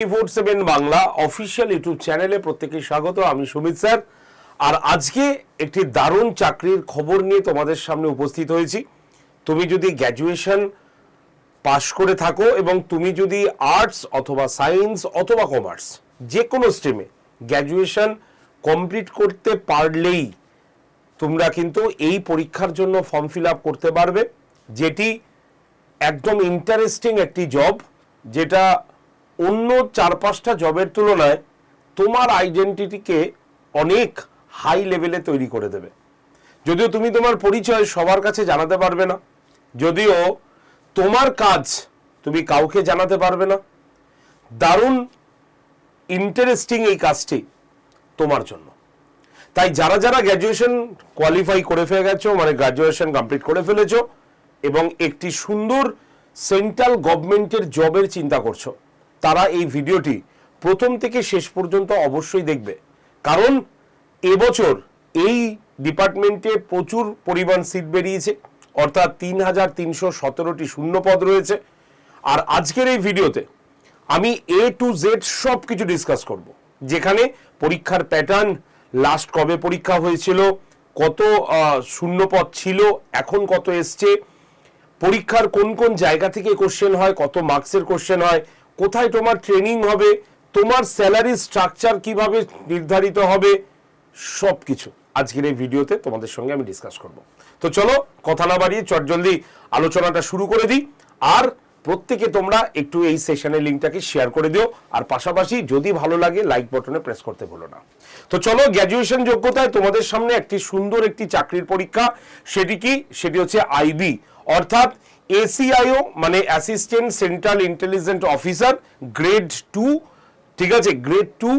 Four seven Bangla official YouTube চ্যানেলে প্রত্যেকে স্বাগত, আমি সুমিত স্যার। আর আজকে একটি দারুণ চাকরির খবর নিয়ে তোমাদের সামনে উপস্থিত হয়েছি। তুমি যদি গ্র্যাজুয়েশন পাশ করে থাকো এবং তুমি যদি আর্টস অথবা সায়েন্স অথবা কমার্স, যে কোনো স্ট্রিমে গ্র্যাজুয়েশন কমপ্লিট করতে পারলেই তোমরা কিন্তু এই পরীক্ষার জন্য ফর্ম ফিল আপ করতে পারবে, যেটি একদম ইন্টারেস্টিং একটি জব যেটা অন্য চার পাঁচটা জবের তুলনায় তোমার আইডেন্টিটিকে অনেক হাই লেভেলে তৈরি করে দেবে। যদিও তুমি তোমার পরিচয় সবার কাছে জানাতে পারবে না, যদিও তোমার কাজ তুমি কাউকে জানাতে পারবে না, দারুণ ইন্টারেস্টিং এই কাজটি তোমার জন্য। তাই যারা যারা গ্র্যাজুয়েশন কোয়ালিফাই করে ফেলে গেছো মানে গ্র্যাজুয়েশন কমপ্লিট করে ফেলেছো এবং একটি সুন্দর সেন্ট্রাল গভর্নমেন্টের জবের চিন্তা করছ তারা এই ভিডিওটি প্রথম থেকে শেষ পর্যন্ত অবশ্যই দেখবে। কারণ এবছর এই ডিপার্টমেন্টে প্রচুর পরিমাণ সিট বেরিয়েছে, অর্থাৎ তিন হাজার তিনশো সতেরোটি শূন্য পদ রয়েছে। আর আজকের এই ভিডিওতে আমি এ টু জেড সব কিছু ডিসকাস করব। যেখানে পরীক্ষার প্যাটার্ন লাস্ট কবে পরীক্ষা হয়েছিল, কত শূন্যপদ ছিল, এখন কত এসছে, পরীক্ষার কোন কোন জায়গা থেকে কোশ্চেন হয়, কত মার্কসের কোশ্চেন হয় কোথায় তোমার ট্রেনিং হবে, তোমার স্যালারি স্ট্রাকচার কীভাবে নির্ধারিত হবে সব কিছু আজকের এই ভিডিওতে তোমাদের সঙ্গে আমি ডিসকাস করব। তো চলো কথা না বাড়িয়ে চটজলদি আলোচনাটা শুরু করে দিই। আর প্রত্যেকে তোমরা একটু এই সেশনের লিঙ্কটাকে শেয়ার করে দিও। আর পাশাপাশি যদি ভালো লাগে লাইক বটনে প্রেস করতে ভুলো না। তো চলো গ্র্যাজুয়েশন যোগ্যতায় তোমাদের সামনে একটি সুন্দর একটি চাকরির পরীক্ষা, সেটি কি? সেটি হচ্ছে আইবি অর্থাৎ এসিআইও মানে assistant central intelligent officer grade two ঠিক আছে? গ্রেড টু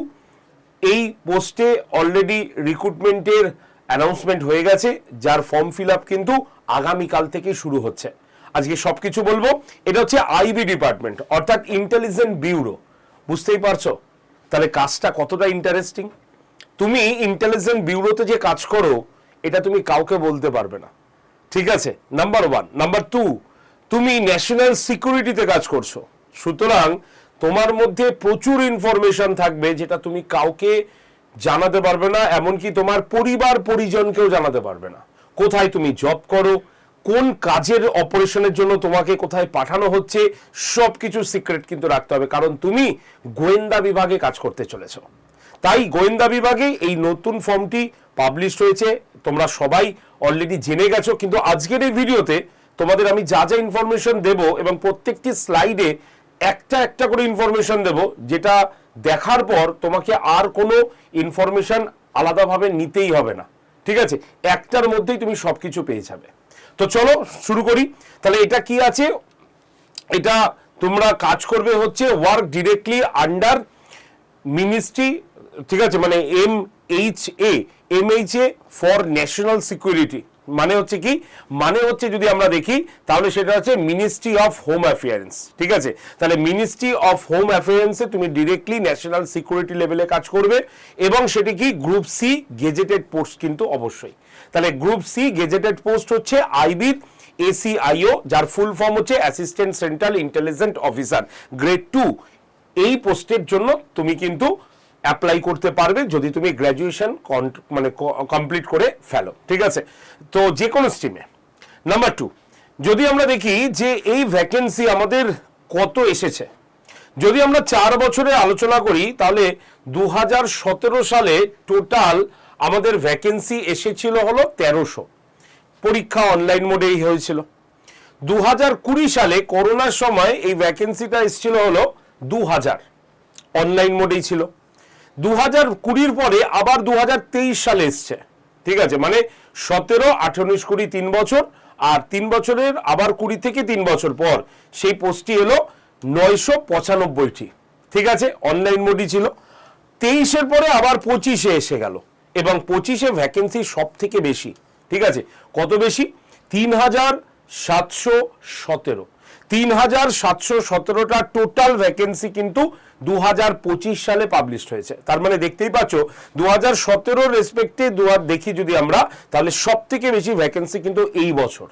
এই পোস্টে অলরেডি রিক্রুটমেন্টের অ্যানাউন্সমেন্ট হয়ে গেছে, যার ফর্ম ফিল আপ কিন্তু আগামীকাল থেকে শুরু হচ্ছে। আজকে সব কিছু বলব, এটা হচ্ছে আইবি ডিপার্টমেন্ট অর্থাৎ ইন্টেলিজেন্ট ব্যুরো বুঝতেই পারছ? তাহলে কাজটা কতটা ইন্টারেস্টিং তুমি ইন্টেলিজেন্ট ব্যুরোতে যে কাজ করো, এটা তুমি কাউকে বলতে পারবে না। ঠিক আছে? নাম্বার ওয়ান নাম্বার টু তুমি ন্যাশনাল সিকিউরিটিতে কাজ করছ। সুতরাং তোমার মধ্যে প্রচুর ইনফরমেশন থাকবে যেটা তুমি কাউকে জানাতে পারবে না, এমনকি তোমার পরিবার পরিজনকেও জানাতে পারবে না। কোথায় তুমি জব করো, কোন কাজের অপারেশনের জন্য তোমাকে কোথায় পাঠানো হচ্ছে সব কিছু সিক্রেট কিন্তু রাখতে হবে, কারণ তুমি গোয়েন্দা বিভাগে কাজ করতে চলেছো। তাই গোয়েন্দা বিভাগে এই নতুন ফর্মটি পাবলিশ হয়েছে, তোমরা সবাই অলরেডি জেনে গেছো, কিন্তু আজকের এই ভিডিওতে তোমাদের আমি যা যা ইনফরমেশন দেব এবং প্রত্যেকটি স্লাইডে একটা একটা করে ইনফরমেশন দেব, যেটা দেখার পর তোমাকে আর কোনো ইনফরমেশন আলাদাভাবে নিতেই হবে না। ঠিক আছে? একটার মধ্যেই তুমি সব কিছু পেয়ে যাবে। তো চলো শুরু করি। তাহলে এটা কি আছে? এটা তোমরা কাজ করবে হচ্ছে ওয়ার্ক ডিরেক্টলি আন্ডার মিনিস্ট্রি ঠিক আছে? মানে M H A M H A for national security মানে হচ্ছে কি? মানে হচ্ছে যদি আমরা দেখি, তাহলে সেটা হচ্ছে মিনিস্ট্রি অফ হোম অ্যাফেয়ার্স ঠিক আছে? তাহলে মিনিস্ট্রি অফ হোম অ্যাফেয়ার্সে তুমি ডিরেক্টলি ন্যাশনাল সিকিউরিটি লেভেলে কাজ করবে এবং সেটি কি? গ্রুপ সি গেজেটেড পোস্ট কিন্তু অবশ্যই। তাহলে গ্রুপ সি গেজেটেড পোস্ট হচ্ছে আইবির এসিআইও যার ফুল ফর্ম হচ্ছে assistant central intelligent officer grade two এই পোস্টের জন্য তুমি কিন্তু অ্যাপ্লাই করতে পারবে যদি তুমি গ্র্যাজুয়েশন মানে কমপ্লিট করে ফেলো, ঠিক আছে? তো যে কোনো স্ট্রিমে নাম্বার টু যদি আমরা দেখি যে এই ভ্যাকেন্সি আমাদের কত এসেছে, যদি আমরা চার বছরে আলোচনা করি, তাহলে দু হাজার সতেরো সালে টোটাল আমাদের ভ্যাকেন্সি এসেছিল হলো তেরোশো। পরীক্ষা অনলাইন মোডেই হয়েছিল। দু সালে করোনার সময় এই ভ্যাকেন্সিটা এসেছিল হলো দু হাজার অনলাইন মোডেই ছিল। দু হাজার কুড়ির পরে আবার দু হাজার তেইশ সালে এসছে। ঠিক আছে? মানে সতেরো আঠারোশ কুড়ি তিন বছর আর তিন বছরের আবার কুড়ি থেকে তিন বছর পর সেই পোস্টটি এলো নয়শো পঁচানব্বইটি। ঠিক আছে? অনলাইন মোডই ছিল। তেইশের পরে আবার পঁচিশে এসে গেল এবং পঁচিশে ভ্যাকেন্সি সব থেকে বেশি। ঠিক আছে? কত বেশি? তিন হাজার সাতশো সতেরো। তিন হাজার সাতশো সতেরোটা টোটাল ভ্যাকেন্সি কিন্তু দু হাজার পঁচিশ সালে পাবলিশ হয়েছে। তার মানে দেখতেই পাচ্ছ দু হাজার সতেরোর রেসপেক্টে দু দেখি যদি আমরা, তাহলে সব থেকে বেশি ভ্যাকেন্সি কিন্তু এই বছর।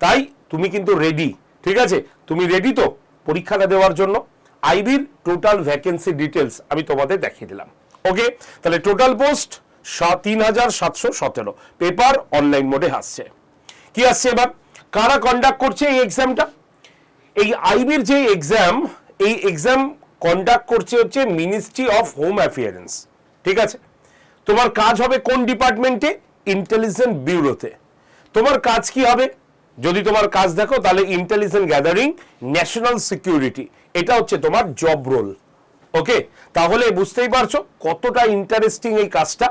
তাই তুমি কিন্তু রেডি ঠিক আছে? তুমি রেডি তো পরীক্ষাটা দেওয়ার জন্য। আইবির টোটাল ভ্যাকেন্সি ডিটেলস আমি তোমাদের দেখিয়ে দিলাম। ওকে তাহলে টোটাল পোস্ট তিন হাজার সাতশো সতেরো। পেপার অনলাইন মোডে আসছে। কি আসছে এবার? কারা কন্ডাক্ট করছে এই এক্সামটা এই আইবির যে এক্সাম এই এক্সাম কন্ডাক্ট করছে হচ্ছে মিনিস্ট্রি অফ হোম অ্যাফেয়ারেন্স ঠিক আছে? তোমার কাজ হবে কোন ডিপার্টমেন্টে ইন্টেলিজেন্ট ব্যুরোতে তোমার কাজ কি হবে? যদি তোমার কাজ দেখো, তাহলে ইন্টেলিজেন্ট গ্যাদারিং ন্যাশনাল সিকিউরিটি এটা হচ্ছে তোমার জব রোল ওকে তাহলে বুঝতেই পারছ কতটা ইন্টারেস্টিং এই কাজটা।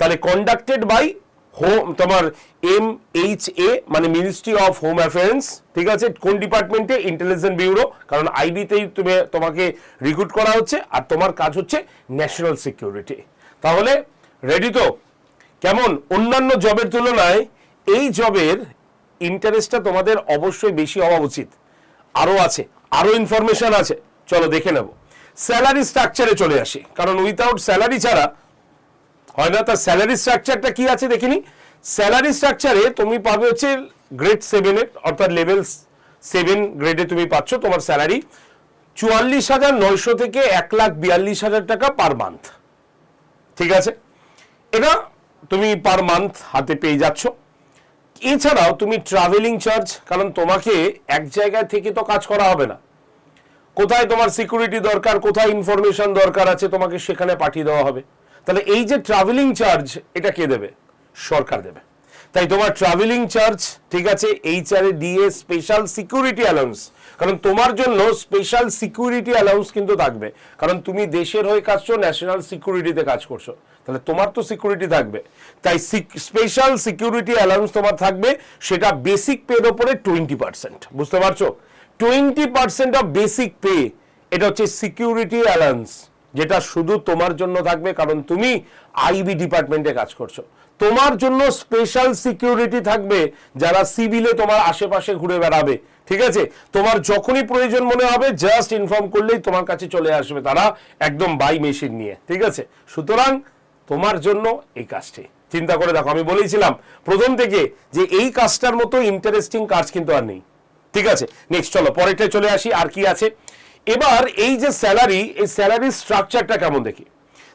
তাহলে কন্ডাক্টেড বাই হোম তোমার এম এইচ এ মানে মিনিস্ট্রি অফ হোম অ্যাফেয়ার্স ঠিক আছে? কোন ডিপার্টমেন্টে ইন্টেলিজেন্ট ব্যুরো কারণ আইবিতেই তুমি, তোমাকে রিক্রুট করা হচ্ছে, আর তোমার কাজ হচ্ছে ন্যাশনাল সিকিউরিটি তাহলে রেডি তো? কেমন? অন্যান্য জবের তুলনায়, এই জবের ইন্টারেস্টটা তোমাদের অবশ্যই বেশি হওয়া উচিত। আরও আছে আরও ইনফরমেশন আছে। চলো দেখে নেব। স্যালারি স্ট্রাকচারে চলে আসি, কারণ উইথাউট স্যালারি ছাড়া হয় না? তার স্যালারি স্ট্রাকচারটা কি আছে দেখিনি? স্যালারি স্ট্রাকচারে তুমি পাবে হচ্ছে গ্রেড সেভেনের অর্থাৎ লেভেল সেভেন গ্রেডে তুমি পাচ্ছ তোমার স্যালারি চুয়াল্লিশ হাজার নয়শো থেকে এক লাখ বিয়াল্লিশ হাজার টাকা পার মান্থ ঠিক আছে? এটা তুমি পার মান্থ হাতে পেয়ে যাচ্ছ। এছাড়াও তুমি ট্রাভেলিং চার্জ কারণ তোমাকে এক জায়গায় থেকে তো কাজ করা হবে না। কোথায় তোমার সিকিউরিটি দরকার, কোথায় ইনফরমেশন দরকার আছে তোমাকে সেখানে পাঠিয়ে দেওয়া হবে। তাহলে এই যে ট্রাভেলিং চার্জ এটা কে দেবে? সরকার দেবে। তাই তোমার ট্রাভেলিং চার্জ ঠিক আছে H R DA special security allowance কারণ তোমার জন্য স্পেশাল সিকিউরিটি অ্যালাউন্স কিন্তু থাকবে। কারণ তুমি দেশের হয়ে কাজ করছ ন্যাশনাল সিকিউরিটিতে কাজ করছ। তাহলে তোমার তো সিকিউরিটি থাকবে। তাই স্পেশাল সিকিউরিটি অ্যালাউন্স তোমার থাকবে, সেটা বেসিক পের ওপরে টোয়েন্টি পার্সেন্ট বুঝতে পারছ? Twenty percent of basic pay এটা হচ্ছে সিকিউরিটি অ্যালাউন্স যেটা শুধু তোমার জন্য থাকবে, কারণ তুমি আইবি ডিপার্টমেন্টে কাজ করছ। তোমার জন্য স্পেশাল সিকিউরিটি থাকবে যারা সিভিলে তোমার আশেপাশে ঘুরে বেড়াবে, ঠিক আছে? তোমার যখনই প্রয়োজন মনে হবে জাস্ট ইনফর্ম করলেই তোমার কাছে চলে আসবে তারা একদম বাই মেশিন নিয়ে, ঠিক আছে? সুতরাং তোমার জন্য এই কাজটি। চিন্তা করে দেখো, আমি বলেছিলাম প্রথম থেকে যে এই কাজটার মতো ইন্টারেস্টিং কাজ কিন্তু আর নেই, ঠিক আছে? নেক্সট চলো, পরেরটায় চলে আসি, আর কি আছে? এবার এই যে স্যালারি এই স্যালারি স্ট্রাকচারটা কেমন দেখি?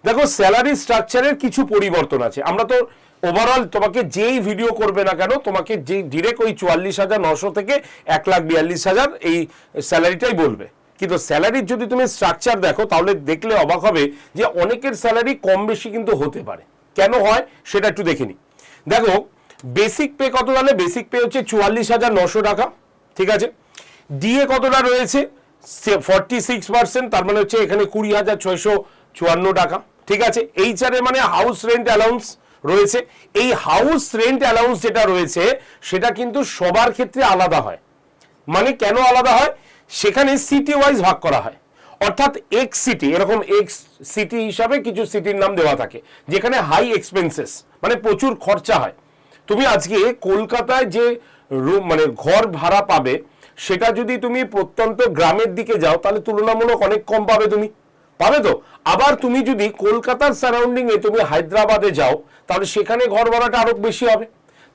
দেখো স্যালারি স্ট্রাকচারের কিছু পরিবর্তন আছে। আমরা তো ওভারঅল তোমাকে যেই ভিডিও করবে না কেন, তোমাকে যে ডিরেক্ট ওই চুয়াল্লিশ হাজার নশো থেকে এক লাখ বিয়াল্লিশ হাজার এই স্যালারিটাই বলবে। কিন্তু স্যালারির যদি তুমি স্ট্রাকচার দেখো, তাহলে দেখলে অবাক হবে যে অনেকের স্যালারি কম বেশি কিন্তু হতে পারে। কেন হয়? সেটা একটু দেখে নি দেখো বেসিক পে কত তাহলে? বেসিক পে হচ্ছে চুয়াল্লিশ হাজার নশো টাকা, ঠিক আছে? ডিএ কতটা রয়েছে? ফর্টি সিক্স পার্সেন্ট তার মানে হচ্ছে এখানে কুড়ি হাজার ছয়শো চুয়ান্ন টাকা। ঠিক আছে? এইচআরএ মানে হাউস রেন্ট অ্যালাউন্স রয়েছে। এই হাউস রেন্ট অ্যালাউন্স যেটা রয়েছে, সেটা কিন্তু সবার ক্ষেত্রে আলাদা হয়। মানে কেন আলাদা হয়? সেখানে সিটি ওয়াইজ ভাগ করা হয়। অর্থাৎ এক্স সিটি এরকম এক্স সিটি হিসাবে কিছু সিটির নাম দেওয়া থাকে, যেখানে হাই এক্সপেন্সেস মানে প্রচুর খরচা হয়। তুমি আজকে কলকাতায় যে রুম মানে ঘর ভাড়া পাবে সেটা যদি তুমি প্রত্যন্ত গ্রামের দিকে যাও, তাহলে তুলনামূলক অনেক কম পাবে তুমি। পাবে তো? আবার তুমি যদি কলকাতার সারাউন্ডিং এ তুমি হায়দ্রাবাদে যাও, তাহলে সেখানে ঘর ভাড়াটা আরও বেশি হবে।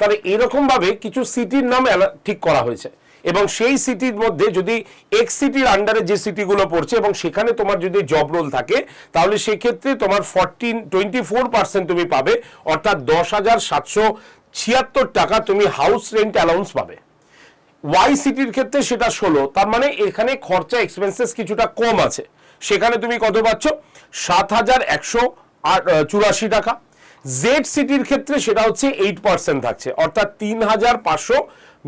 তাহলে এরকম ভাবে কিছু সিটির নাম ঠিক করা হয়েছে। এবং সেই সিটির মধ্যে যদি এক্স সিটির আন্ডারে যে সিটিগুলো পড়ছে, এবং সেখানে তোমার যদি জব রোল থাকে, তাহলে সেক্ষেত্রে তোমার ফরটিন টোয়েন্টি ফোর পার্সেন্ট তুমি পাবে। অর্থাৎ দশ হাজার সাতশো ছিয়াত্তর টাকা তুমি হাউস রেন্ট অ্যালাউন্স পাবে। ওয়াই সিটির ক্ষেত্রে সেটা ষোলো, তার মানে এখানে খরচা এক্সপেন্সেস কিছুটা কম আছে। সেখানে তুমি কত পাচ্ছ? সাত হাজার একশো চুরাশি টাকা। জেড সিটির ক্ষেত্রে সেটা হচ্ছে এইট পার্সেন্ট থাকছে, অর্থাৎ তিন হাজার পাঁচশো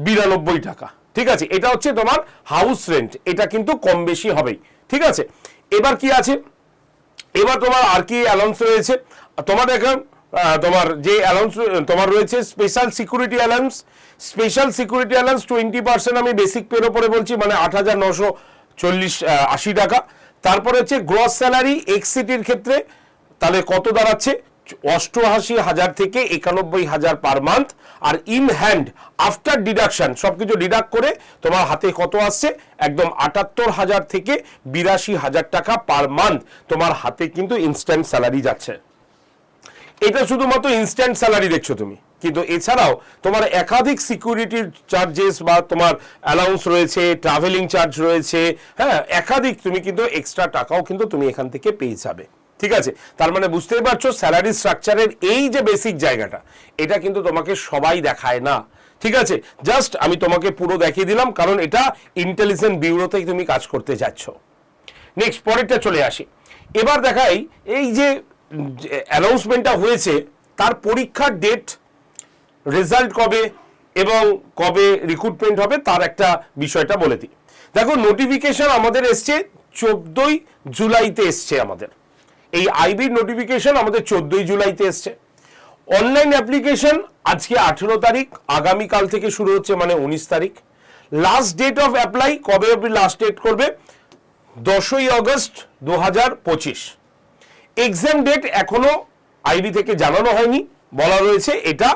বিরানব্বই টাকা। ঠিক আছে? এটা হচ্ছে তোমার হাউস রেন্ট এটা কিন্তু কম বেশি হবেই। ঠিক আছে? এবার কি আছে? এবার তোমার আর কি অ্যালাউন্স রয়েছে? তোমার এখন তোমার যে অ্যালাউন্স তোমার রয়েছে special security allowance special security allowance twenty percent আমি বেসিক পের ওপরে বলছি মানে আট হাজার নশো চল্লিশ আশি টাকা। তারপরে হচ্ছে গ্রস স্যালারি এক্সিটির ক্ষেত্রে, তাহলে কত দাঁড়াচ্ছে? অষ্টআশি হাজার থেকে একানব্বই হাজার পার মান্থ আর ইন হ্যান্ড আফটার ডিডাকশন সবকিছু ডিডাক্ট করে তোমার হাতে কত আসছে? একদম আটাত্তর হাজার থেকে বিরাশি হাজার টাকা পার মান্থ তোমার হাতে কিন্তু ইনস্ট্যান্ট স্যালারি যাচ্ছে। এটা শুধুমাত্র ইনস্ট্যান্ট স্যালারি দেখছ তুমি। কিন্তু এছাড়াও তোমার একাধিক সিকিউরিটি চার্জেস বা তোমার অ্যালাউন্স রয়েছে ট্রাভেলিং চার্জ রয়েছে হ্যাঁ একাধিক তুমি কিন্তু এক্সট্রা টাকাও কিন্তু তুমি এখান থেকে পেয়ে যাবে। ঠিক আছে? তার মানে বুঝতেই পারছ স্যালারি স্ট্রাকচারের এই যে বেসিক জায়গাটা, এটা কিন্তু তোমাকে সবাই দেখায় না। ঠিক আছে? জাস্ট আমি তোমাকে পুরো দেখিয়ে দিলাম, কারণ এটা ইন্টেলিজেন্ট ব্যুরোতে তুমি কাজ করতে যাচ্ছ। নেক্সট পরেরটা চলে আসি। এবার দেখাই এই যে অ্যানাউন্সমেন্টটা হয়েছে, তার পরীক্ষার ডেট রেজাল্ট কবে এবং কবে রিক্রুটমেন্ট হবে, তার একটা বিষয়টা বলে দিই। দেখো নোটিফিকেশন আমাদের এসছে চোদ্দই জুলাইতে এসছে আমাদের। এই আইবির নোটিফিকেশন আমাদের চোদ্দই জুলাইতে এসছে। অনলাইন অ্যাপ্লিকেশন আজকে আঠেরো তারিখ, আগামীকাল থেকে শুরু হচ্ছে মানে উনিশ তারিখ। লাস্ট ডেট অফ অ্যাপ্লাই কবে অবধি লাস্ট ডেট করবে? দশই আগস্ট দু হাজার পঁচিশ। এক্সাম ডেট এখনও আইবি থেকে জানানো হয়নি। বলা রয়েছে এটা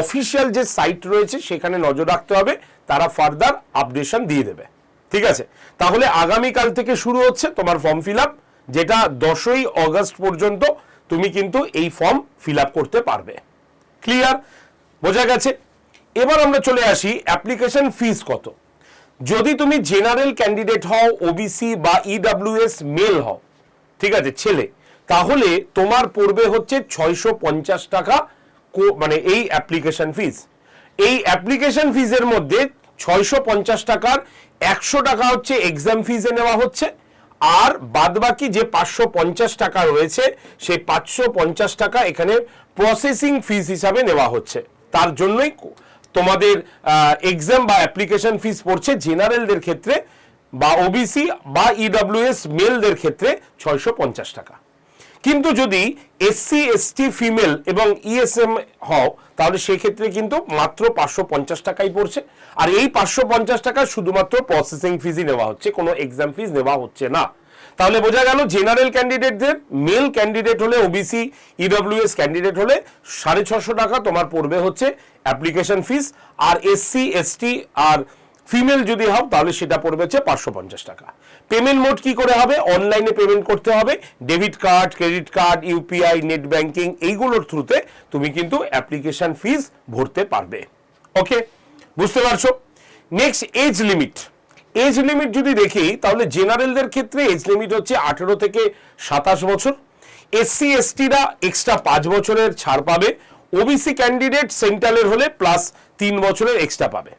অফিসিয়াল যে সাইট রয়েছে, সেখানে নজর রাখতে হবে। তারা ফার্দার আপডেশন দিয়ে দেবে। ঠিক আছে? তাহলে আগামীকাল থেকে শুরু হচ্ছে তোমার ফর্ম ফিল যেটা দশই অগস্ট পর্যন্ত তুমি কিন্তু এই ফর্ম ফিল করতে পারবে। ক্লিয়ার বোঝা গেছে? এবার আমরা চলে আসি অ্যাপ্লিকেশন ফিস কত? যদি তুমি জেনারেল ক্যান্ডিডেট হও ওবিসি বা ইডাব্লিউএস মেল হও, ঠিক আছে, ছেলে তাহলে তোমার পড়বে হচ্ছে ছয়শো পঞ্চাশ টাকা মানে এই অ্যাপ্লিকেশন ফিস এই অ্যাপ্লিকেশন ফিজের মধ্যে ছয়শো পঞ্চাশ টাকার একশো টাকা হচ্ছে এক্সাম ফিজে নেওয়া হচ্ছে, আর বাদবাকি যে পাঁচশো পঞ্চাশ টাকা রয়েছে, সেই পাঁচশো পঞ্চাশ টাকা এখানে প্রসেসিং ফিস হিসাবে নেওয়া হচ্ছে। তার জন্যই তোমাদের এক্সাম বা অ্যাপ্লিকেশন ফিস পড়ছে জেনারেলদের ক্ষেত্রে বা ওবিসি বা ইডব্লিউএস মেলদের ক্ষেত্রে ছয়শো পঞ্চাশ টাকা। কিন্তু যদি এসসি এসটি ফিমেল এবং ইএসএম হও, তাহলে সেই ক্ষেত্রে কিন্তু মাত্র পাঁচশো পঞ্চাশ টাকাই পড়ছে। আর এই পাঁচশো পঞ্চাশ টাকা শুধুমাত্র প্রসেসিং ফিজই নেওয়া হচ্ছে, কোনো এক্সাম ফিজ নেওয়া হচ্ছে না। তাহলে বোঝা গেল জেনারেল ক্যান্ডিডেটদের মেল ক্যান্ডিডেট হলে ওবিসি ইডব্লিউএস ক্যান্ডিডেট হলে সাড়ে ছশো টাকা তোমার পড়বে হচ্ছে অ্যাপ্লিকেশন ফিস আর এসসি এসটি আর ফিমেল যদি হও, তাহলে সেটা পড়বে হচ্ছে পাঁচশো পঞ্চাশ টাকা। পেমেন্ট মোড কি করে হবে? অনলাইনে পেমেন্ট করতে হবে। Debit card credit card UPI net banking এইগুলোর থ্রুতে তুমি কিন্তু অ্যাপ্লিকেশন ফিস ভরতে পারবে। ওকে বুঝতে পারছ? Next age limit age limit যদি দেখি, তাহলে জেনারেলদের ক্ষেত্রে এজ লিমিট হচ্ছে আঠেরো থেকে সাতাশ বছর। এসসি এসটিরা এক্সট্রা পাঁচ বছরের ছাড় পাবে। ওবিসি ক্যান্ডিডেট সেন্ট্রালের হলে প্লাস তিন বছরের এক্সট্রা পাবে।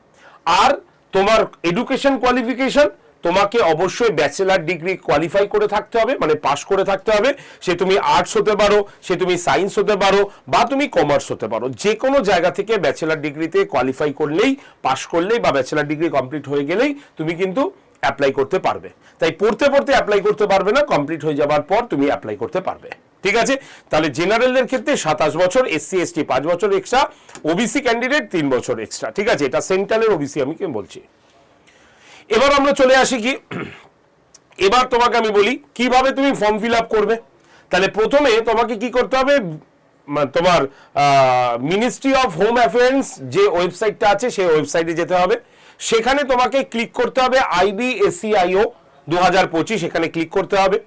আর তোমার এডুকেশন কোয়ালিফিকেশন তোমাকে অবশ্যই ব্যাচেলার ডিগ্রি কোয়ালিফাই করে থাকতে হবে মানে পাশ করে থাকতে হবে। সে তুমি আর্টস হতে পারো, সে তুমি সায়েন্স হতে পারো, বা তুমি কমার্স হতে পারো। যে কোনো জায়গা থেকে ব্যাচেলার ডিগ্রিতে কোয়ালিফাই করলেই পাশ করলেই বা ব্যাচেলার ডিগ্রি কমপ্লিট হয়ে গেলেই তুমি কিন্তু অ্যাপ্লাই করতে পারবে। তাই পড়তে পড়তে অ্যাপ্লাই করতে পারবে না কমপ্লিট হয়ে যাবার পর তুমি অ্যাপ্লাই করতে পারবে। ঠিক আছে? তাহলে জেনারেলদের ক্ষেত্রে সাতাশ বছর এসসি এসটি পাঁচ বছর এক্সট্রা ওবিসি ক্যান্ডিডেট তিন বছর এক্সট্রা ঠিক আছে? এটা সেন্ট্রালের ওবিসি আমি কি বলছি? এবার আমরা চলে আসি কি? এবার তোমাকে আমি বলি, কীভাবে তুমি ফর্ম ফিল আপ করবে? তাহলে প্রথমে তোমাকে কি করতে হবে? তোমার মিনিস্ট্রি অফ হোম অ্যাফেয়ার্স যে ওয়েবসাইটটা আছে, সেই ওয়েবসাইটে যেতে হবে। সেখানে তোমাকে ক্লিক করতে হবে আইবিএসিআইও দু হাজার পঁচিশ, এখানে ক্লিক করতে হবে।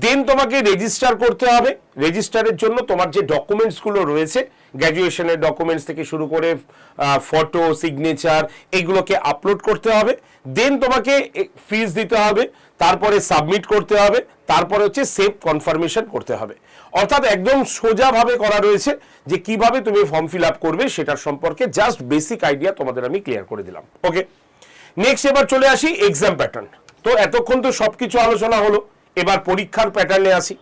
দেন তোমাকে রেজিস্টার করতে হবে। রেজিস্টারের জন্য তোমার যে ডকুমেন্টসগুলো রয়েছে গ্র্যাজুয়েশনের ডকুমেন্টস থেকে শুরু করে ফটো সিগনেচার এইগুলোকে আপলোড করতে হবে। দেন তোমাকে ফিস দিতে হবে, তারপরে সাবমিট করতে হবে, তারপরে হচ্ছে সেভ কনফার্মেশন করতে হবে। অর্থাৎ একদম সোজাভাবে করা রয়েছে যে কীভাবে তুমি ফর্ম ফিল আপ করবে, সেটার সম্পর্কে জাস্ট বেসিক আইডিয়া তোমাদের আমি ক্লিয়ার করে দিলাম। ওকে নেক্সট এবার চলে আসি এক্সাম প্যাটার্ন তো এতক্ষণ তো সবকিছু আলোচনা হলো। এবার পরীক্ষার প্যাটার্নে আসি।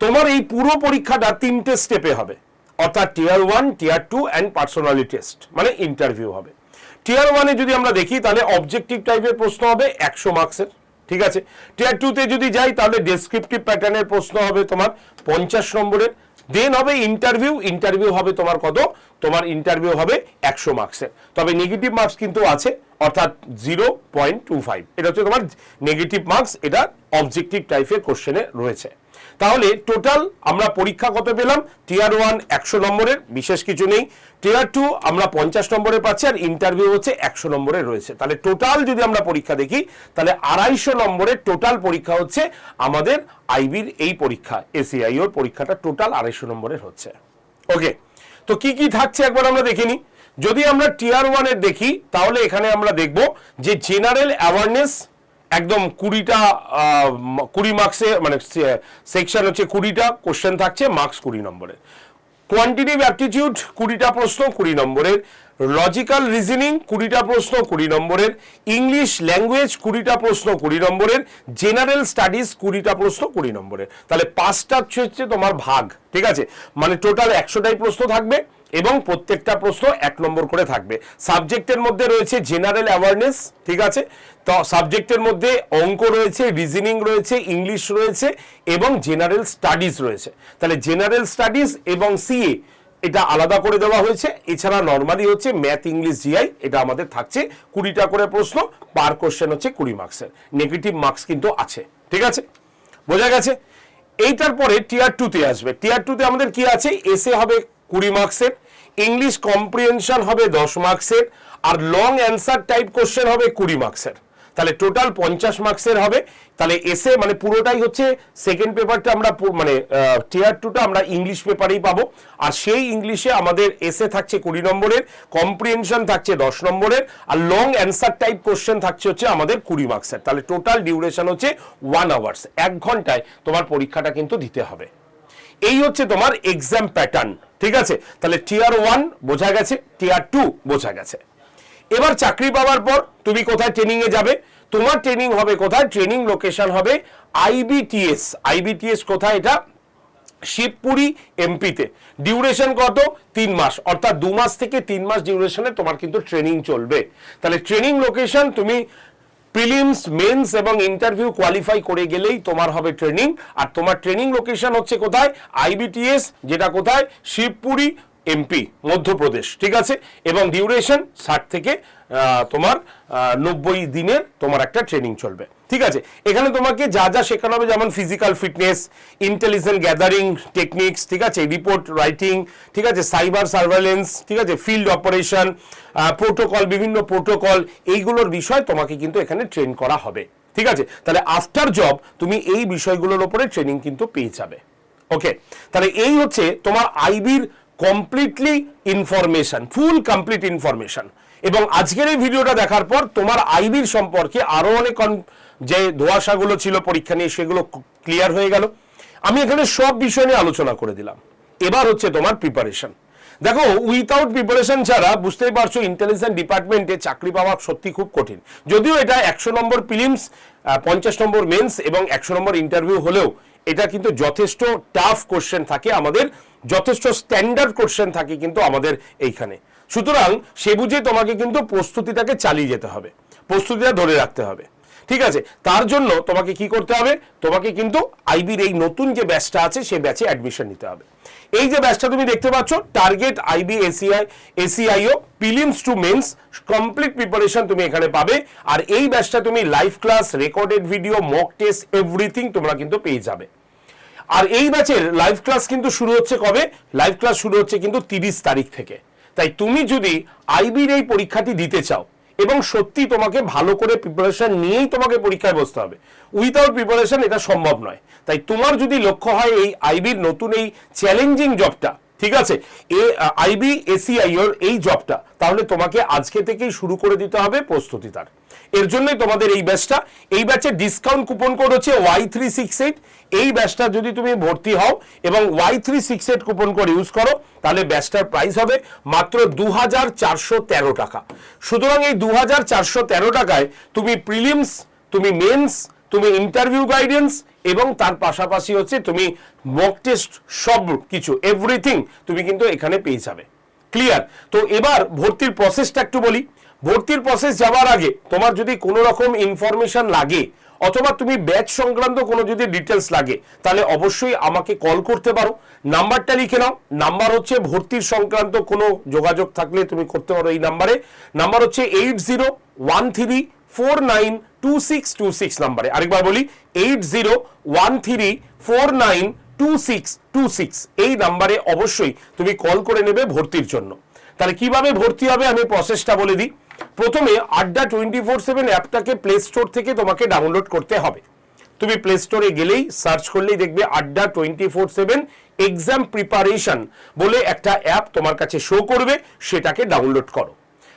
তোমার এই পুরো পরীক্ষাটা তিনটে স্টেপে হবে। অর্থাৎ tier one tier two and personally test মানে ইন্টারভিউ হবে। টিয়ার ওয়ানে যদি আমরা দেখি, তাহলে অবজেক্টিভ টাইপের প্রশ্ন হবে একশো মার্কসের ঠিক আছে? টিয়ার টুতে যদি যাই, তাহলে ডেসক্রিপটিভ প্যাটার্নের প্রশ্ন হবে তোমার পঞ্চাশ নম্বরের। দেন হবে ইন্টারভিউ ইন্টারভিউ হবে তোমার কত? তোমার ইন্টারভিউ হবে একশো মার্কসের তবে নেগেটিভ মার্কস কিন্তু আছে। অর্থাৎ জিরো পয়েন্ট টু ফাইভ। এটা হচ্ছে তোমার নেগেটিভ মার্কস এটা অবজেক্টিভ টাইপের কোশ্চেনে রয়েছে। তাহলে টোটাল আমরা পরীক্ষা কত পেলাম? টিয়ার ওয়ান একশো নম্বরের, বিশেষ কিছু নেই। টিয়ার টু আমরা পঞ্চাশ নম্বরে পাচ্ছি, আর ইন্টারভিউ হচ্ছে একশো নম্বরে রয়েছে। তাহলে টোটাল যদি আমরা পরীক্ষা দেখি, তাহলে আড়াইশো নম্বরের টোটাল পরীক্ষা হচ্ছে আমাদের আইবির এই পরীক্ষা এসিআইওর পরীক্ষাটা টোটাল আড়াইশো নম্বরের হচ্ছে। ওকে তো কি কি থাকছে একবার আমরা দেখে নিই। যদি আমরা টিয়ার ওয়ানের দেখি, তাহলে এখানে আমরা দেখব যে জেনারেল অ্যাওয়ারনেস একদম কুড়িটা কুড়ি মার্কসে মানে সেকশন হচ্ছে কুড়িটা কোশ্চেন থাকছে মার্কস কুড়ি নম্বরের। কোয়ান্টিটিভ অ্যাপটিটিউড কুড়িটা প্রশ্ন, কুড়ি নম্বরের। লজিক্যাল রিজনিং কুড়িটা প্রশ্ন, কুড়ি নম্বরের। ইংলিশ ল্যাঙ্গুয়েজ কুড়িটা প্রশ্ন, কুড়ি নম্বরের। জেনারেল স্টাডিজ কুড়িটা প্রশ্ন, কুড়ি নম্বরের। তাহলে পাঁচটা হচ্ছে তোমার ভাগ, ঠিক আছে? মানে টোটাল একশোটাই প্রশ্ন থাকবে। এবং প্রত্যেকটা প্রশ্ন এক নম্বর করে থাকবে। সাবজেক্টের মধ্যে রয়েছে জেনারেল অ্যাওয়ারনেস ঠিক আছে? তো সাবজেক্টের মধ্যে অঙ্ক রয়েছে রিজনিং রয়েছে ইংলিশ রয়েছে এবং জেনারেল স্টাডিজ রয়েছে। তাহলে জেনারেল স্টাডিজ এবং সিএ এটা আলাদা করে দেওয়া হয়েছে। এছাড়া নর্মালি হচ্ছে ম্যাথ ইংলিশ জিআই এটা আমাদের থাকছে কুড়িটা করে প্রশ্ন পার কোশ্চেন হচ্ছে কুড়ি মার্কসের নেগেটিভ মার্কস কিন্তু আছে, ঠিক আছে? বোঝা গেছে? এইটার পরে টিয়ার টুতে আসবে। টিয়ার টুতে আমাদের কি আছে? এসে হবে কুড়ি মার্কসের ইংলিশ কম্প্রিহেনশন হবে দশ মার্কসের আর লং অ্যান্সার টাইপ কোশ্চেন হবে কুড়ি মার্কসের তাহলে টোটাল পঞ্চাশ মার্কসের হবে। তাহলে এসে মানে পুরোটাই হচ্ছে সেকেন্ড পেপারটা আমরা মানে টিয়ার টুটা আমরা ইংলিশ পেপারেই পাবো। আর সেই ইংলিশে আমাদের এসে থাকছে কুড়ি নম্বরের কম্প্রিহেনশন থাকছে দশ নম্বরের, আর লং অ্যান্সার টাইপ কোশ্চেন থাকছে হচ্ছে আমাদের কুড়ি মার্কসের তাহলে টোটাল ডিউরেশন হচ্ছে ওয়ান আওয়ার্স এক ঘন্টায়। তোমার পরীক্ষাটা কিন্তু দিতে হবে। এই হচ্ছে তোমার এক্সাম প্যাটার্ন ঠিক আছে? তাহলে টিয়ার ওয়ান বোঝা গেছে টিয়ার টু বোঝা গেছে। এবার চাকরি পাওয়ার পর তুমি কোথায় ট্রেনিং এ যাবে? তোমার ট্রেনিং হবে কোথায়? ট্রেনিং লোকেশন হবে আইবিটিএস আইবিটিএস কোথায় এটা? শিবপুরি এমপিতে ডিউরেশন কত? তিন মাস। অর্থাৎ দু মাস থেকে তিন মাস ডিউরেশনে তোমার কিন্তু ট্রেনিং চলবে। তাহলে ট্রেনিং লোকেশন তুমি প্রিলিমস মেন্স এবং ইন্টারভিউ কোয়ালিফাই করে গেলেই তোমার হবে ট্রেনিং আর তোমার ট্রেনিং লোকেশন হচ্ছে কোথায়? আইবিটিএস যেটা কোথায়? শিবপুরি এমপি মধ্যপ্রদেশ। ঠিক আছে? এবং ডিউরেশন ষাট থেকে তোমার নব্বই দিনের তোমার একটা ট্রেনিং চলবে। ঠিক আছে? এখানে তোমাকে যা যা শেখানো হবে, যেমন physical fitness intelligent gathering techniques ঠিক আছে? রিপোর্ট রাইটিং ঠিক আছে? সাইবার সার্ভেলেন্স ঠিক আছে? ফিল্ড অপারেশন প্রোটোকল বিভিন্ন প্রোটোকল এইগুলোর বিষয় তোমাকে কিন্তু এখানে ট্রেন করা হবে। ঠিক আছে? তাহলে আফটার জব তুমি এই বিষয়গুলোর ওপরে ট্রেনিং কিন্তু পেয়ে যাবে। ওকে? তাহলে এই হচ্ছে তোমার আইবির completely information full complete information এবং আজকের এই ভিডিওটা দেখার পর তোমার আইবির সম্পর্কে আরও অনেক যে ধোয়াশাগুলো ছিল পরীক্ষা নিয়ে সেগুলো ক্লিয়ার হয়ে গেল। আমি এখানে সব বিষয় নিয়ে আলোচনা করে দিলাম। এবার হচ্ছে তোমার প্রিপারেশন দেখো উইথাউট প্রিপারেশন ছাড়া বুঝতেই পারছ ইন্টেলিজেন্স ডিপার্টমেন্টে চাকরি পাওয়া সত্যি খুব কঠিন। যদিও এটা একশো নম্বর ফিলিমস পঞ্চাশ নম্বর মেন্স এবং একশো নম্বর ইন্টারভিউ হলেও এটা কিন্তু যথেষ্ট টাফ কোশ্চেন থাকে। আমাদের যথেষ্ট স্ট্যান্ডার্ড কোশ্চেন থাকে কিন্তু আমাদের এইখানে। সুতরাং সে বুঝে তোমাকে কিন্তু প্রস্তুতিটাকে চালিয়ে যেতে হবে। প্রস্তুতিটা ধরে রাখতে হবে। ঠিক আছে? তার জন্য তোমাকে কি করতে হবে? তোমাকে কিন্তু আইবির এই নতুন যে ব্যাচটা আছে সেই ব্যাচে অ্যাডমিশন নিতে হবে। এই যে ব্যাচটা তুমি দেখতে পাচ্ছ target IB ACI ACIO prelims to mains complete preparation তুমি এখানে পাবে। আর এই ব্যাচটা তুমি live class recorded video mock test everything তোমরা কিন্তু পেয়ে যাবে। আর এই ব্যাচের লাইভ ক্লাস কিন্তু শুরু হচ্ছে কবে? লাইভ ক্লাস শুরু হচ্ছে কিন্তু তিরিশ তারিখ থেকে। তাই তুমি যদি আইবির এই পরীক্ষাটি দিতে চাও, এবং সত্যি তোমাকে ভালো করে প্রিপারেশন নিয়েই তোমাকে পরীক্ষায় বসতে হবে উইথাউট প্রিপারেশন এটা সম্ভব নয়। তাই তোমার যদি লক্ষ্য হয় এই আইবির নতুন এই চ্যালেঞ্জিং জবটা ঠিক আছে? এ, আইবি এসিআইওর এই জবটা তাহলে তোমাকে আজকে থেকেই শুরু করে দিতে হবে প্রস্তুতি তার। এর জন্যই তোমাদের এই ব্যাচটা এই ব্যাচের ডিসকাউন্ট কুপন কোড হচ্ছে ওয়াই থ্রি সিক্স এইট এই ব্যাচটা যদি তুমি ভর্তি হও এবং Y three six eight coupon code use করো, তাহলে ব্যাচটার প্রাইস হবে মাত্র দু হাজার চারশো তেরো টাকা। সুতরাং এই দু হাজার চারশো তেরো টাকায় তুমি প্রিলিমস তুমি মেন্স তুমি ইন্টারভিউ গাইডেন্স এবং তার পাশাপাশি হচ্ছে তুমি মক টেস্ট সব কিছু এভরিথিং তুমি কিন্তু এখানে পেয়ে যাবে। ক্লিয়ার তো এবার ভর্তির প্রসেসটা একটু বলি। ভর্তির প্রসেস যাওয়ার আগে তোমার যদি কোনো রকম ইনফরমেশন লাগে, অথবা তুমি ব্যাচ সংক্রান্ত কোনো যদি ডিটেলস লাগে, তাহলে অবশ্যই আমাকে কল করতে পারো। নাম্বারটা লিখে নাও। নাম্বার হচ্ছে ভর্তির সংক্রান্ত কোনো যোগাযোগ থাকলে তুমি করতে পারো এই নাম্বারে নাম্বার হচ্ছে eight zero one three four nine two six two six নাম্বারে আরেকবার বলি eight zero one three four nine two six two six এই নাম্বারে অবশ্যই তুমি কল করে নেবে ভর্তির জন্য। তাহলে কীভাবে ভর্তি হবে আমি প্রসেসটা বলে দিই। প্রথমে আড্ডা টোয়েন্টি ফোর সেভেন অ্যাপটাকে প্লে স্টোর থেকে তোমাকে ডাউনলোড করতে হবে। তুমি প্লে স্টোরে গেলেই সার্চ করলেই দেখবে Adda twenty four seven exam preparation বলে একটা অ্যাপ তোমার কাছে শো করবে, সেটাকে ডাউনলোড করো।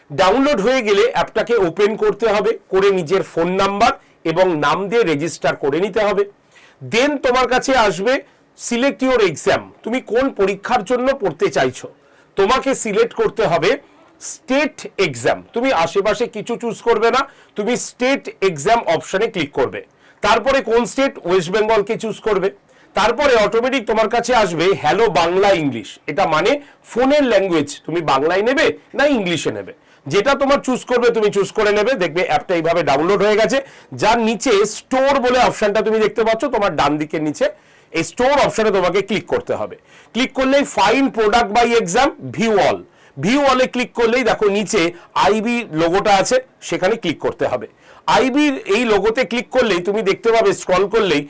ডাউনলোড হয়ে গেলে অ্যাপটাকে ওপেন করতে হবে, করে নিজের ফোন নাম্বার এবং নাম দিয়ে রেজিস্টার করে নিতে হবে। দেন তোমার কাছে আসবে সিলেক্ট ইউর এক্সাম তুমি কোন পরীক্ষার জন্য পড়তে চাইছো? তোমাকে সিলেক্ট করতে হবে স্টেট এক্সাম তুমি আশেপাশে কিছু চুজ করবে না, তুমি স্টেট এক্সাম অপশনে ক্লিক করবে। তারপরে কোন স্টেট ওয়েস্ট বেঙ্গলকে চুজ করবে। তারপরে অটোমেটিক তোমার কাছে আসবে হ্যালো বাংলা ইংলিশ এটা মানে ফোনের ল্যাঙ্গুয়েজ তুমি বাংলায় নেবে না ইংলিশে নেবে? যেটা তোমার চুজ করবে, তুমি চুজ করে নেবে। দেখবে অ্যাপটা এইভাবে ডাউনলোড হয়ে গেছে। যার নিচে স্টোর বলে অপশনটা তুমি দেখতে পাচ্ছ, তোমার ডান দিকের নিচে এই স্টোর অপশনে তোমাকে ক্লিক করতে হবে। ক্লিক করলেই find product by exam view all view অলে ক্লিক করলেই দেখো নিচে আইবি লোগোটা আছে, সেখানে ক্লিক করতে হবে। আইবির এই লোগোতে ক্লিক করলেই তুমি দেখতে পাবে স্ক্রল করলেই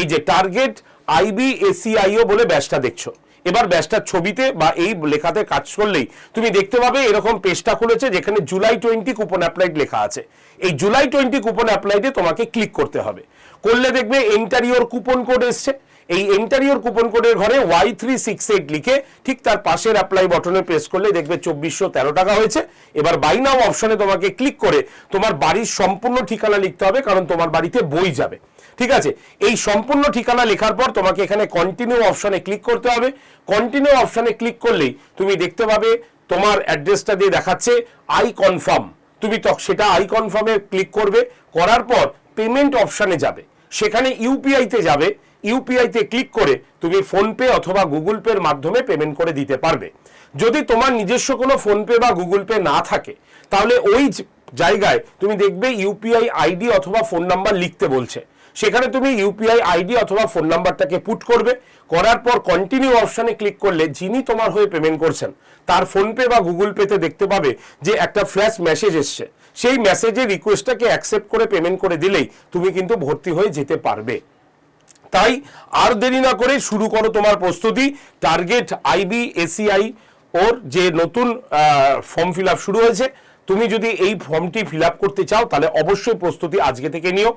এই যে টার্গেট আইবি এসিআইও বলে ব্যাচটা দেখছ। এবার ব্যাসটার ছবিতে বা এই লেখাতে কাজ করলেই তুমি দেখতে পাবে এরকম পেজটা খুলেছে যেখানে জুলাই টোয়েন্টি কুপন অ্যাপ্লাইড লেখা আছে। এই জুলাই টোয়েন্টি কুপন অ্যাপ্লাইডে তোমাকে ক্লিক করতে হবে। করলে দেখবে এন্টারিওর কুপন কোড এসছে। এই এন্টারিওর কুপন কোডের ঘরে ওয়াই থ্রি সিক্স এইট লিখে ঠিক তার পাশের অ্যাপ্লাই বটনে প্রেস করলে দেখবে চব্বিশশো তেরো টাকা হয়েছে। এবার বাই নাও অপশনে তোমাকে ক্লিক করে তোমার বাড়ির সম্পূর্ণ ঠিকানা লিখতে হবে, কারণ তোমার বাড়িতে বই যাবে। ঠিক আছে? এই সম্পূর্ণ ঠিকানা লেখার পর তোমাকে এখানে কন্টিনিউ অপশনে ক্লিক করতে হবে। কন্টিনিউ অপশনে ক্লিক করলেই তুমি দেখতে পাবে তোমার অ্যাড্রেসটা দিয়ে দেখাচ্ছে আই কনফার্ম তুমি তখ, সেটা আই কনফার্মে ক্লিক করবে, করার পর পেমেন্ট অপশানে যাবে। সেখানে ইউপিআইতে যাবে। ইউপিআইতে ক্লিক করে তুমি ফোনপে অথবা গুগল পের মাধ্যমে পেমেন্ট করে দিতে পারবে। যদি তোমার নিজস্ব কোনো ফোনপে বা গুগল পে না থাকে, তাহলে ওই জায়গায় তুমি দেখবে ইউপিআই আইডি অথবা ফোন নাম্বার লিখতে বলছে। সেখানে তুমি ইউপিআই আইডি অথবা ফোন নাম্বারটাকে পুট করবে। করার পর কন্টিনিউ অপশনে ক্লিক করলে যিনি তোমার হয়ে পেমেন্ট করছেন, তার ফোনপে বা গুগল পেতে দেখতে পাবে যে একটা ফ্ল্যাশ মেসেজ এসছে। সেই মেসেজের রিকোয়েস্টটাকে অ্যাকসেপ্ট করে পেমেন্ট করে দিলেই তুমি কিন্তু ভর্তি হয়ে যেতে পারবে। তাই আর দেরি না করে শুরু করো তোমার প্রস্তুতি। টার্গেট আইবি এসিআই ওর যে নতুন ফর্ম ফিল শুরু হয়েছে। তুমি যদি এই ফর্মটি ফিল করতে চাও, তাহলে অবশ্যই প্রস্তুতি আজকে থেকে নিও।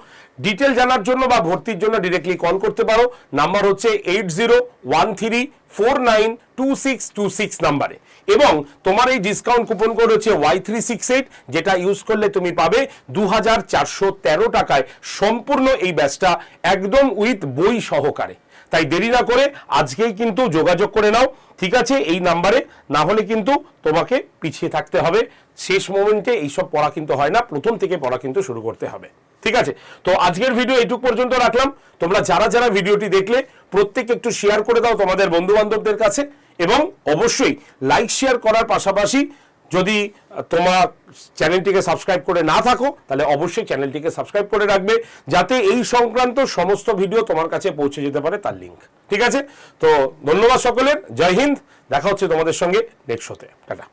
ডিটেল জানার জন্য বা ভর্তির জন্য ডিরেক্টলি কল করতে পারো। নাম্বার হচ্ছে eight zero one three four nine two six two six নাম্বারে এবং তোমার এই ডিসকাউন্ট কুপন কোড হচ্ছে ওয়াই থ্রি সিক্স এইট যেটা ইউজ করলে তুমি পাবে দু হাজার চারশো তেরো টাকায় সম্পূর্ণ এই ব্যাচটা একদম উইথ বই সহকারে। তাই দেরি না করে আজকেই কিন্তু যোগাযোগ করে নাও, ঠিক আছে? এই নাম্বারে না হলে কিন্তু তোমাকে পিছিয়ে থাকতে হবে। শেষ মোমেন্টে এইসব পড়া কিন্তু হয় না, প্রথম থেকে পড়া কিন্তু শুরু করতে হবে। ঠিক আছে? তো আজকের ভিডিও এইটুক পর্যন্ত রাখলাম। তোমরা যারা যারা ভিডিওটি দেখলে প্রত্যেক একটু শেয়ার করে দাও তোমাদের বন্ধু বান্ধবদের কাছে এবং অবশ্যই লাইক শেয়ার করার পাশাপাশি যদি তোমার চ্যানেলটিকে সাবস্ক্রাইব করে না থাকো, তাহলে অবশ্যই চ্যানেলটিকে সাবস্ক্রাইব করে রাখবে। যাতে এই সংক্রান্ত সমস্ত ভিডিও তোমার কাছে পৌঁছে যেতে পারে তার লিঙ্ক ঠিক আছে? তো ধন্যবাদ সকলের। জয় হিন্দ। দেখা হচ্ছে তোমাদের সঙ্গে নেক্সট হতে টাটা।